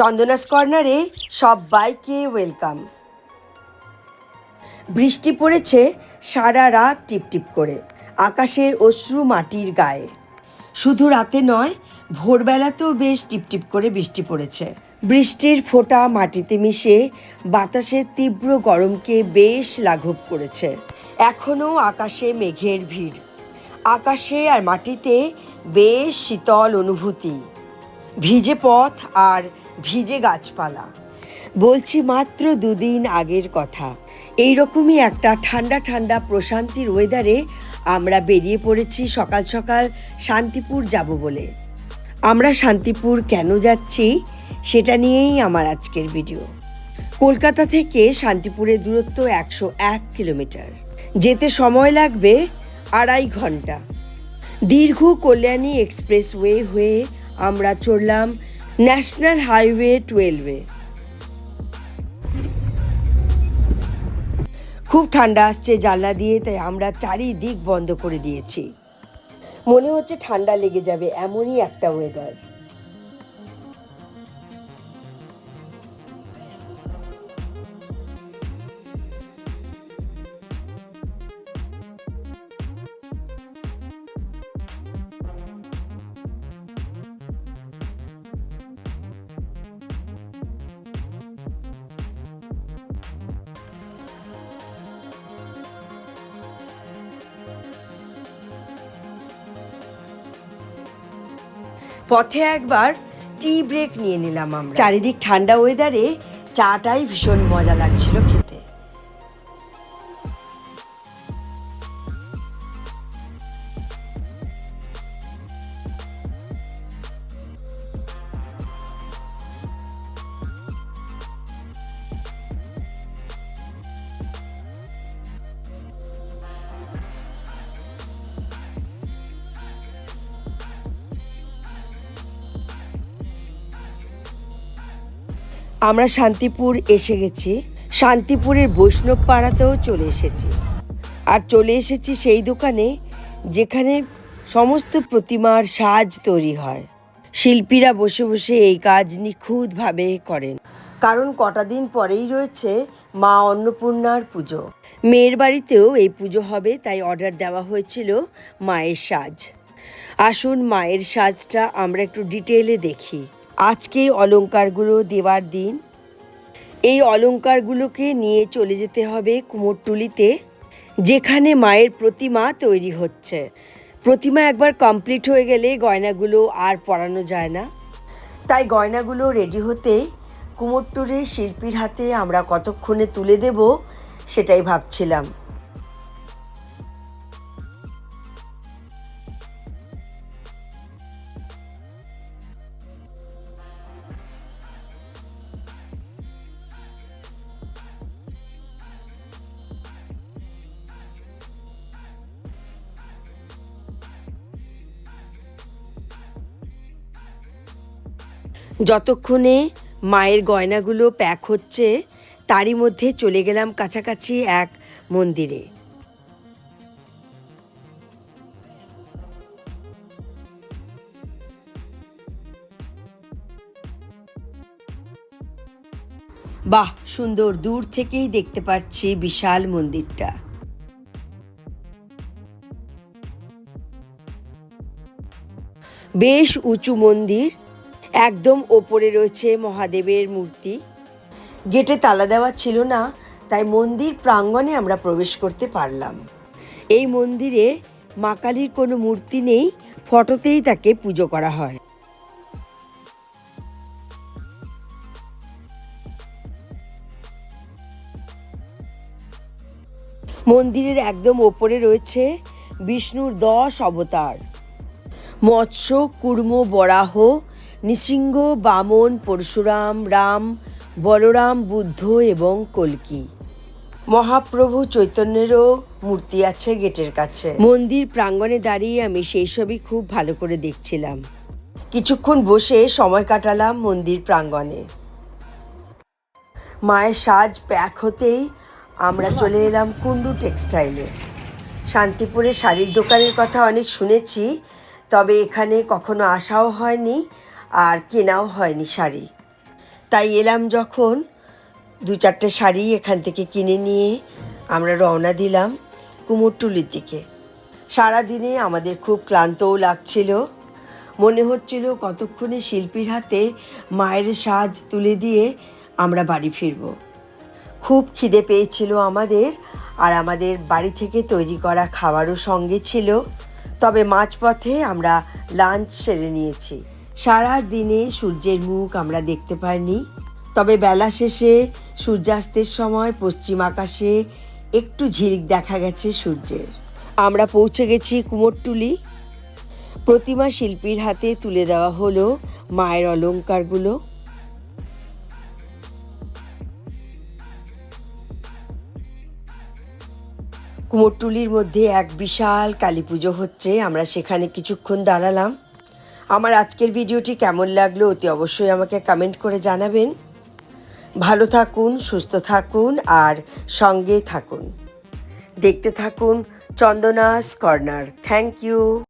চন্দনাস কর্নারে সবাইকে ওয়েলকাম। বৃষ্টি পড়েছে সারা রাত টিপটিপ করে, আকাশের অশ্রু মাটির গায়ে। শুধু রাতে নয়, ভোরবেলাতেও বেশ টিপটিপ করে বৃষ্টি পড়েছে। বৃষ্টির ফোঁটা মাটিতে মিশে বাতাসের তীব্র গরমকে বেশ লাঘব করেছে। এখনও আকাশে মেঘের ভিড়। আকাশে আর মাটিতে বেশ শীতল অনুভূতি। ভিজে পথ আর ভিজে গাছপালা। বলছি মাত্র দুদিন আগের কথা। এই রকমই একটা ঠান্ডা ঠান্ডা প্রশান্তির ওয়েদারে আমরা বেরিয়ে পড়েছি সকাল সকাল শান্তিপুর যাব বলে। আমরা শান্তিপুর কেন যাচ্ছি সেটা নিয়েই আমার আজকের ভিডিও কলকাতা থেকে শান্তিপুরের দূরত্ব একশো এক কিলোমিটার। যেতে সময় লাগবে আড়াই ঘণ্টা। দীর্ঘ কল্যাণী এক্সপ্রেসওয়ে হয়ে আমরা চড়লাম ন্যাশনাল হাইওয়ে টুয়েলভে। খুব ঠান্ডা আসছে জানলা দিয়ে, তাই আমরা চারিদিক বন্ধ করে দিয়েছি। মনে হচ্ছে ঠান্ডা লেগে যাবে, এমনই একটা ওয়েদার পথে একবার টি ব্রেক নিয়ে নিলাম আমরা। চারিদিক ঠান্ডা ওয়েদারে চাটাই ভীষণ মজা লাগছিল খেতে। আমরা শান্তিপুর এসে গেছি। শান্তিপুরের বৈষ্ণব পাড়াতেও চলে এসেছি। আর চলে এসেছি সেই দোকানে যেখানে সমস্ত প্রতিমার সাজ তৈরি হয়। শিল্পীরা বসে বসে এই কাজ নিখুঁতভাবে করেন। কারণ কটা দিন পরেই রয়েছে মা অন্নপূর্ণার পুজো। মেয়ের বাড়িতেও এই পুজো হবে, তাই অর্ডার দেওয়া হয়েছিল মায়ের সাজ। আসুন মায়ের সাজটা আমরা একটু ডিটেলে দেখি। আজকে অলংকারগুলো দেওয়ার দিন। এই অলংকারগুলোকে নিয়ে চলে যেতে হবে কুমোরটুলিতে, যেখানে মায়ের প্রতিমা তৈরি হচ্ছে। প্রতিমা একবার কমপ্লিট হয়ে গেলে গয়নাগুলো আর পরানো যায় না। তাই গয়নাগুলো রেডি হতে কুমোরটুলির শিল্পীর হাতে আমরা কতক্ষণে তুলে দেব, সেটাই ভাবছিলাম। যতক্ষণে মায়ের গয়নাগুলো প্যাক হচ্ছে, তারই মধ্যে চলে গেলাম কাছাকাছি এক মন্দিরে। বাহ, সুন্দর। দূর থেকেই দেখতে পাচ্ছি বিশাল মন্দিরটা। বেশ উঁচু মন্দির। একদম ওপরে রয়েছে মহাদেবের মূর্তি। গেটে তালা দেওয়া ছিল না, তাই মন্দির প্রাঙ্গণে আমরা প্রবেশ করতে পারলাম। এই মন্দিরে মা কালীর কোনো মূর্তি নেই, ফটোতেই তাকে পুজো করা হয়। মন্দিরের একদম ওপরে রয়েছে বিষ্ণুর দশ অবতার। মৎস্য, কুর্ম, বরাহ নৃসিংহ বামন পরশুরাম রাম বলরাম বুদ্ধ এবং কল্কি। মহাপ্রভু চৈতন্যেরও মূর্তি আছে গেটের কাছে। মন্দির প্রাঙ্গণে দাঁড়িয়ে আমি সেই সবই খুব ভালো করে দেখছিলাম। কিছুক্ষণ বসে সময় কাটালাম মন্দির প্রাঙ্গণে। মায়ের সাজ প্যাক হতেই আমরা চলে এলাম কুন্ডু টেক্সটাইলে। শান্তিপুরে শাড়ির দোকানের কথা অনেক শুনেছি তবে এখানে কখনো আসাও হয়নি। আর কেনাও হয়নি শাড়ি। তাই এলাম যখন দু চারটে শাড়ি এখান থেকে কিনে নিয়ে আমরা রওনা দিলাম কুমোরটুলির দিকে। সারাদিনে আমাদের খুব ক্লান্তও লাগছিল। মনে হচ্ছিল কতক্ষণে শিল্পীর হাতে মায়ের সাজ তুলে দিয়ে আমরা বাড়ি ফিরব। খুব খিদে পেয়েছিল আমাদের আর আমাদের বাড়ি থেকে তৈরি করা খাবারও সঙ্গে ছিল। তবে মাঝপথে আমরা লাঞ্চ সেরে নিয়েছি। সারা দিনে সূর্যের মুখ আমরা দেখতে পাইনি। তবে বেলা শেষে সূর্যাস্তের সময় পশ্চিম আকাশে একটু ঝিলিক দেখা গেছে সূর্যের। আমরা পৌঁছে গেছি কুমোরটুলি। প্রতিমা শিল্পীর হাতে তুলে দেওয়া হলো মায়ের অলংকারগুলো কুমোরটুলির মধ্যে এক বিশাল কালী পুজো হচ্ছে, আমরা সেখানে কিছুক্ষণ দাঁড়ালাম। আমার আজকের ভিডিওটি কেমন লাগল অতি অবশ্যই আমাকে কমেন্ট করে জানাবেন। ভালো থাকুন, সুস্থ থাকুন আর সঙ্গে থাকুন। দেখতে থাকুন চন্দনাস কর্নার। Thank you